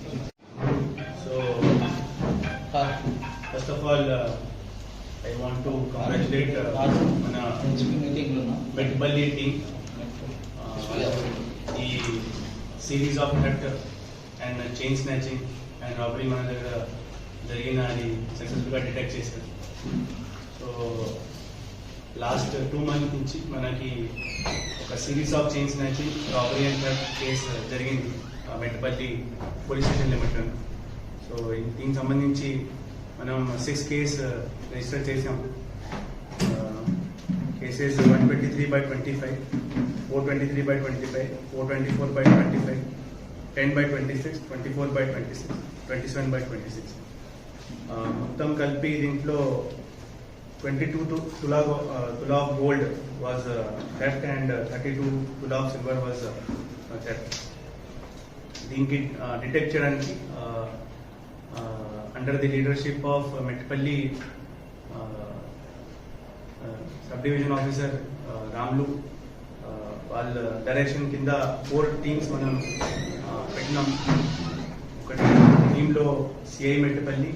So, uh, first of all, uh, I want to congratulate uh, మన మెట్బల్లి team ఈ series of hut and chain snatching and robbery మన దగ్గర జరిగిన అది సక్సెస్ఫుల్గా డిటెక్ట్ చేశారు. సో లాస్ట్ టూ మంత్ నుంచి మనకి ఒక సిరీస్ ఆఫ్ చైన్ నుంచి రాబరీ అండ్ థెఫ్ట్ కేసు జరిగింది. Mettapalli police station limit so దీనికి సంబంధించి మనం సిక్స్ కేస్ రిజిస్టర్ చేసాం cases one twenty three by twenty five four twenty three by twenty five four twenty four by twenty five ten by twenty six twenty four by twenty six twenty seven by twenty six మొత్తం కలిపి దీంట్లో twenty two to tola tola of gold was theft and thirty two tola of silver was theft దీనికి detect చేయడానికి under the leadership of Metpally sub division officer Ramlu uh, వాళ్ళ direction కింద four teams మనం uh, పెట్టినాం. ఒకటి టీంలో CI Mettapalli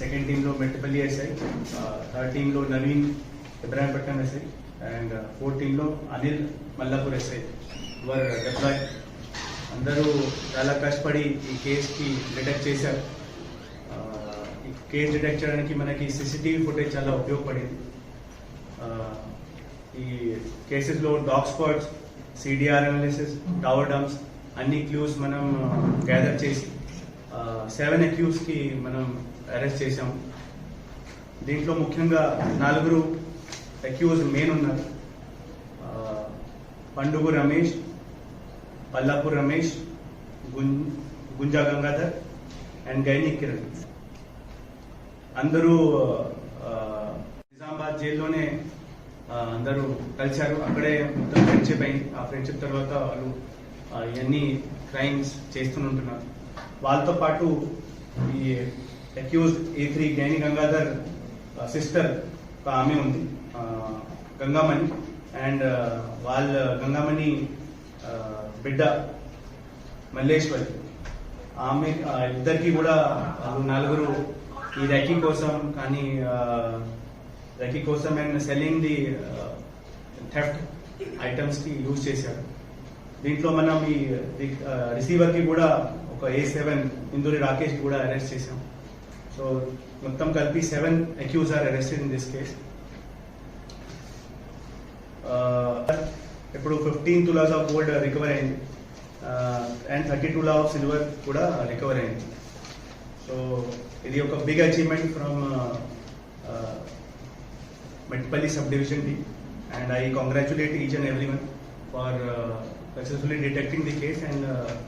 second టీంలో Metpalli SI third టీంలో Naveen Ibrahimpatnam SI and fourth టీంలో Anil Mallapur SI were deploy అందరూ చాలా కష్టపడి ఈ కేసుకి డిటెక్ట్ చేశారు. ఈ కేసు డిటెక్ట్ చేయడానికి మనకి సీసీటీవీ ఫుటేజ్ చాలా ఉపయోగపడింది. ఈ కేసెస్లో dog spots CDR analysis tower dumps అన్ని క్లూస్ మనం గ్యాదర్ చేసి సెవెన్ అక్యూస్కి మనం అరెస్ట్ చేశాం. దీంట్లో ముఖ్యంగా నలుగురు అక్యూజ్ మెయిన్ ఉన్నారు. పండుగ పండుగు రమేష్ పల్లాపూర్ రమేష్ గుం గుంజా గంగాధర్ అండ్ గైని కిరణ్. అందరూ నిజామాబాద్ జైల్లోనే అందరూ కలిశారు. అక్కడే మొత్తం ఫ్రెండ్షిప్ అయింది. ఆ ఫ్రెండ్షిప్ తర్వాత వాళ్ళు ఇవన్నీ క్రైమ్స్ ఉంటున్నారు. వాళ్ళతో పాటు ఈ accused A three Gaini Gangadhar sister ఒక ఆమె ఉంది గంగామణి. అండ్ వాళ్ళ గంగామణి బిడ్డ మల్లేశ్వరి. ఆమె ఇద్దరికి కూడా నలుగురు ఈ రకీ కోసం కానీ రకీ కోసం అండ్ సెల్లింగ్ ది థెఫ్ట్ ఐటమ్స్కి యూజ్ చేశాడు దీంట్లో మనం ఈ రిసీవర్కి కూడా ఒక ఏ సెవెన్ ఇందూరి రాకేష్కి కూడా అరెస్ట్ చేశాం. సో మొత్తం కలిపి seven accused are arrested in this case ఇప్పుడు fifteen tolas of gold recover అయింది. అండ్ థర్టీ టూ లా ఆఫ్ సిల్వర్ కూడా రికవర్ అయింది. సో ఇది ఒక big achievement from Metpally sub division team and I congratulate each and every one for successfully detecting the case and arresting